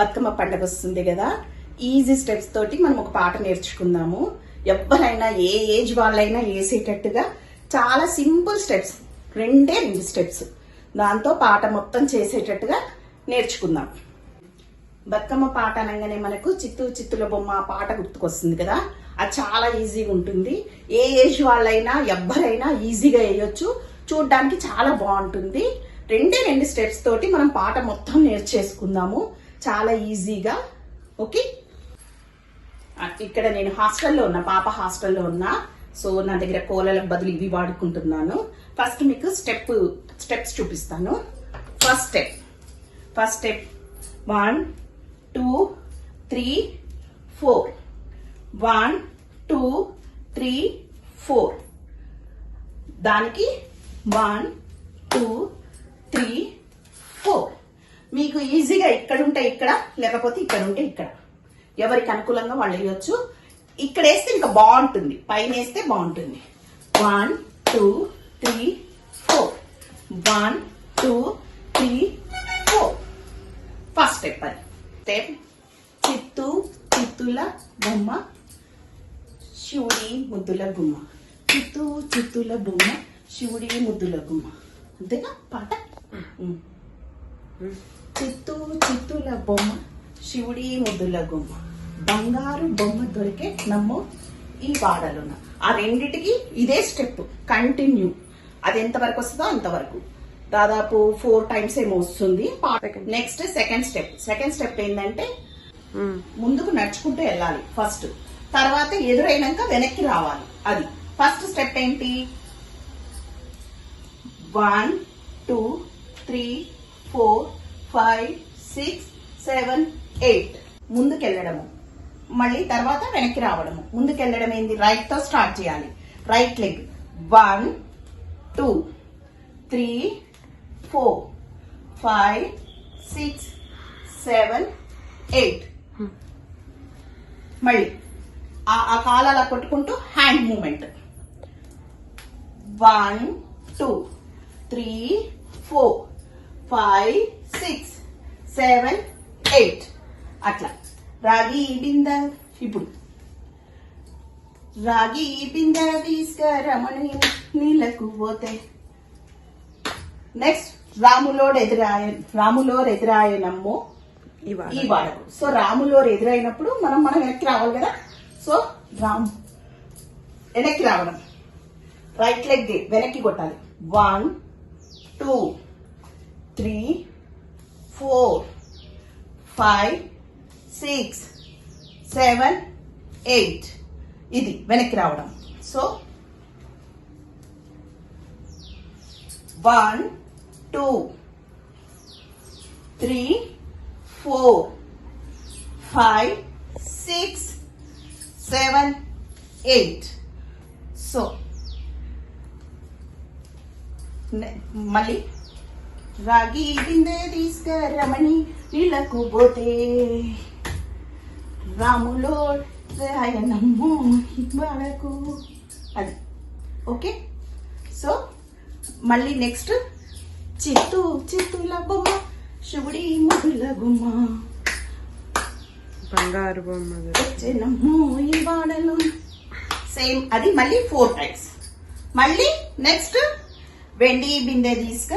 బతుకమ్మ పండుగ వస్తుంది కదా ఈజీ స్టెప్స్ తోటి మనం ఒక పాట నేర్చుకుందాము. ఎవరైనా ఏ ఏజ్ వాళ్ళైనా వేసేటట్టుగా చాలా సింపుల్ స్టెప్స్ రెండే రెండు స్టెప్స్ దాంతో పాట మొత్తం చేసేటట్టుగా నేర్చుకుందాం. బతుకమ్మ పాట అనగానే మనకు చిత్తూ చిత్తుల బొమ్మ పాట గుర్తుకొస్తుంది కదా. అది చాలా ఈజీగా ఉంటుంది. ఏ ఏజ్ వాళ్ళైనా ఎవ్వరైనా ఈజీగా వేయొచ్చు. చూడడానికి చాలా బాగుంటుంది. రెండే రెండు స్టెప్స్ తోటి మనం పాట మొత్తం నేర్చేసుకుందాము. చాలా ఈజీగా ఓకే? ఇక్కడ నేను హాస్టల్లో ఉన్నా పాప హాస్టల్లో ఉన్నా సో నా దగ్గర కోలలకు బదులు ఇవి వాడుకుంటున్నాను. ఫస్ట్ మీకు స్టెప్ స్టెప్స్ చూపిస్తాను. First step first step one two three four one two three four దానికి వన్ టూ మీకు ఈజీగా ఇక్కడ ఉంటే ఇక్కడ లేకపోతే ఇక్కడ ఉంటే ఇక్కడ. ఎవరికి అనుకూలంగా వాళ్ళు వేయొచ్చు. ఇక్కడ వేస్తే ఇంకా బాగుంటుంది. పైన వేస్తే బాగుంటుంది. One two three four one two three four first step అది. స్టెప్ చిత్తు చిత్తుల బొమ్మ. శివుడి ముద్దుల గుమ్మ చిత్తు చిత్తుల బొమ్మ. శివుడి ముద్దుల గుమ్మ అంతేనా? పాట. చిత్తు చిత్తుల బొమ్మ శివుడి ముద్దుల గుమ్మ. బంగారు బొమ్మ దొరికే నమ్ము ఈ వాడలున్న ఆ రెండిటికి ఇదే స్టెప్ కంటిన్యూ అది ఎంత వరకు వస్తుందో అంతవరకు. దాదాపు ఫోర్ టైమ్స్ ఏమో వస్తుంది. Next second step second step ఏంటంటే ముందుకు నడుచుకుంటూ వెళ్ళాలి ఫస్ట్ తర్వాత ఎదురైనాక వెనక్కి రావాలి. అది. ఫస్ట్ స్టెప్ ఏంటి? One two three four five six seven eight. ముందుకెళ్ళడము. మళ్ళీ తర్వాత వెనక్కి రావడము. ముందుకెళ్ళడం ఏంది రైట్తో స్టార్ట్ చేయాలి. Right leg one two three four five six seven eight మళ్ళీ ఆ ఆ కొట్టుకుంటూ hand movement one two three four five six seven eight అట్లా. రాగి బింద. ఇప్పుడు. రాగి బింద తీసుకురమణి నీళ్ళకు పోతే. నెక్స్ట్ రాములోడు ఎదురాయ రాములోరు ఎదురాయనమ్మో ఈ వాడకు. సో రాములోరు ఎదురైనప్పుడు మనం మనం వెనక్కి రావాలి కదా? సో రామ్ వెనక్కి రావడం. రైట్ లెగ్ వెనక్కి కొట్టాలి. One two three four five six seven eight ఇది వెనక్కి రావడం. So one two three four five six seven eight so మళ్ళీ రాగి బిందె తీసుకురమని నీళ్ళకు పోతే. రాములో రాయనమ్ము మనకు అది. ఓకే? సో మళ్ళీ నెక్స్ట్. చిత్తు చిత్తుల బొమ్మ శివుడి ముదుల గుమ్మ బంగారు బొమ్మ వచ్చేనమ్ము ఈ వాడలు సేమ్ అది మళ్ళీ ఫోర్ టైమ్స్ మళ్ళీ నెక్స్ట్ వెండి బిందె తీసుక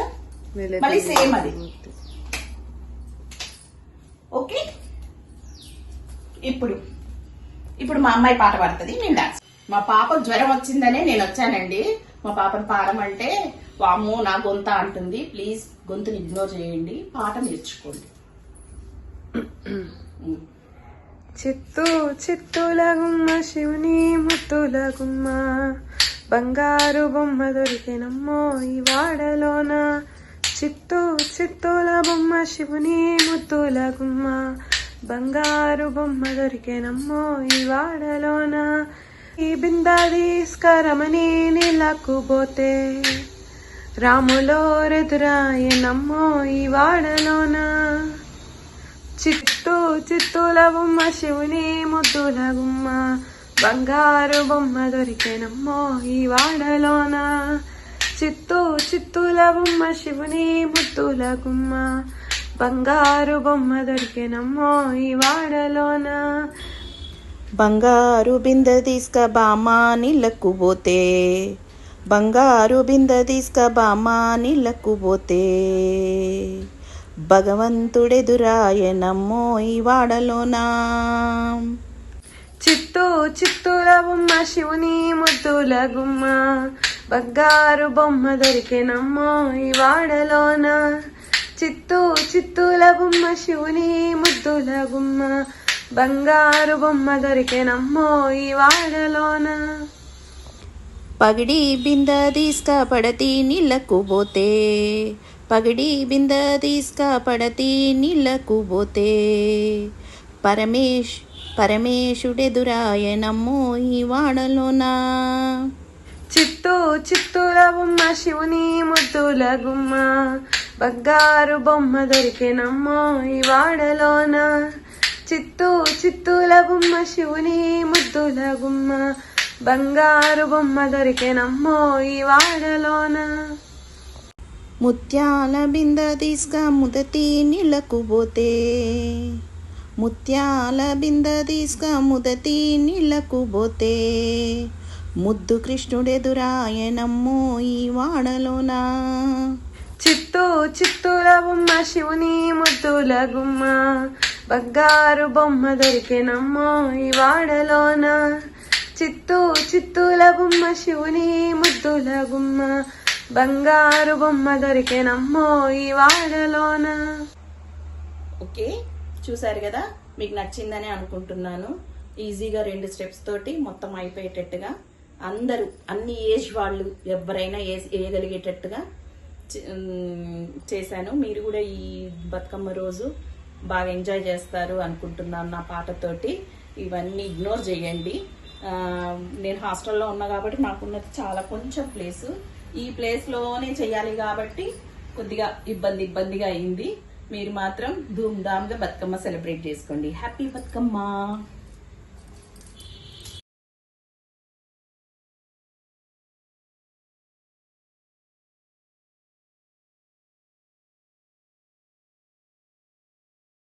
మళ్ళీ సేమ్ అది. ఓకే? ఇప్పుడు ఇప్పుడు మా అమ్మాయి పాట పాడుతుంది నేను డాన్స్ మా పాపకు జ్వరం వచ్చిందనే నేను వచ్చానండి. మా పాపను పాడమంటే వామ్మో నా గొంత అంటుంది. ప్లీజ్ గొంతుని ఇగ్నోర్ చేయండి. పాట నేర్చుకోండి. చిత్తు చిత్తుల గుమ్మ శివుని ముత్తుల గుమ్మ బంగారు బొమ్మ దొరికినమ్మో ఈ వాడలోన చిత్తూ చిత్తూల బొమ్మ శివుని ముత్తుల గుమ్మ. బంగారు బొమ్మ దొరికేనమ్మో ఈ వాడలోన. ఈ బింద తీసుకరమని నీళ్ళకు పోతే. రాములో రెదురాయనమ్మో ఈ వాడలోన. చిత్తూ చిత్తూల బొమ్మ శివుని ముద్దుల గుమ్మ. బంగారు బొమ్మ దొరికేనమ్మో ఈ వాడలోనా. చిత్తు చిత్తుల బొమ్మ శివుని ముద్దుల గుమ్మ బంగారు బొమ్మ దొరికెనమ్మో ఈ వాడలోన. బంగారు బింద తీసుక బామా నీళ్ళకు పోతే. బంగారు బింద తీసుక బామా నీళ్ళకు పోతే. భగవంతుడెదురాయనమ్మో ఈ వాడలోనా. చిత్తూ చిత్తూల బొమ్మ శివుని ముద్దుల గుమ్మ బంగారు బొమ్మ దొరికెనమ్మో ఈ వాడలోన. చిత్తూ చిత్తూల బొమ్మ శివుని ముద్దుల గుమ్మ బంగారు బొమ్మ దొరికెనమ్మో ఈ వాడలోన. పగిడి బింద తీసుక పడతి నీళ్ళకు పోతే. పగిడి బింద తీసుక పడతి నీళ్ళకు పోతే. పరమేశ్ పరమేశుడెదురాయనమ్మో ఈ వాడలోనా. చిత్తూ చిత్తూల బొమ్మ శివుని ముద్దుల గుమ్మ బంగారు బొమ్మ దొరికినమ్మో ఈ వాడలోన. చిత్తూ చిత్తూల బొమ్మ శివుని ముద్దుల గుమ్మ బంగారు బొమ్మ దొరికినమ్మో ఈ వాడలోన. ముత్యాల బింద తీసుక ముదతి నీళ్ళకు పోతే. ముత్యాల బింద తీసుక ముదతి నీళ్ళకు పోతే. ముద్దు కృష్ణుడెదురాయనమ్మో ఈ వాడలోనా? చిత్తూ చిత్తూల బొమ్మ శివుని ముద్దుల గుమ్మ బంగారు బొమ్మ దొరికెనమ్మో ఈ వాడలోన? చిత్తూ చిత్తూల బొమ్మ శివుని ముద్దుల గుమ్మ బంగారు బొమ్మ దొరికెనమ్మో ఈ వాడలోన? ఓకే చూసారు కదా? మీకు నచ్చిందని అనుకుంటున్నాను. ఈజీగా రెండు స్టెప్స్ తోటి మొత్తం అయిపోయేటట్టుగా. అందరూ అన్ని ఏజ్ వాళ్ళు ఎవరైనా వేయగలిగేటట్టుగా చే- చేశాను. మీరు కూడా ఈ బతుకమ్మ రోజు బాగా ఎంజాయ్ చేస్తారు అనుకుంటున్నాను నా పాటతోటి. ఇవన్నీ ఇగ్నోర్ చేయండి. నేను హాస్టల్లో ఉన్నా కాబట్టి నాకున్నది చాలా కొంచెం ప్లేస్. ఈ ప్లేస్లోనే చేయాలి కాబట్టి కొద్దిగా ఇబ్బంది ఇబ్బందిగా అయింది. మీరు మాత్రం ధూమ్ధామ్గా బతుకమ్మ సెలబ్రేట్ చేసుకోండి. హ్యాపీ బతుకమ్మ!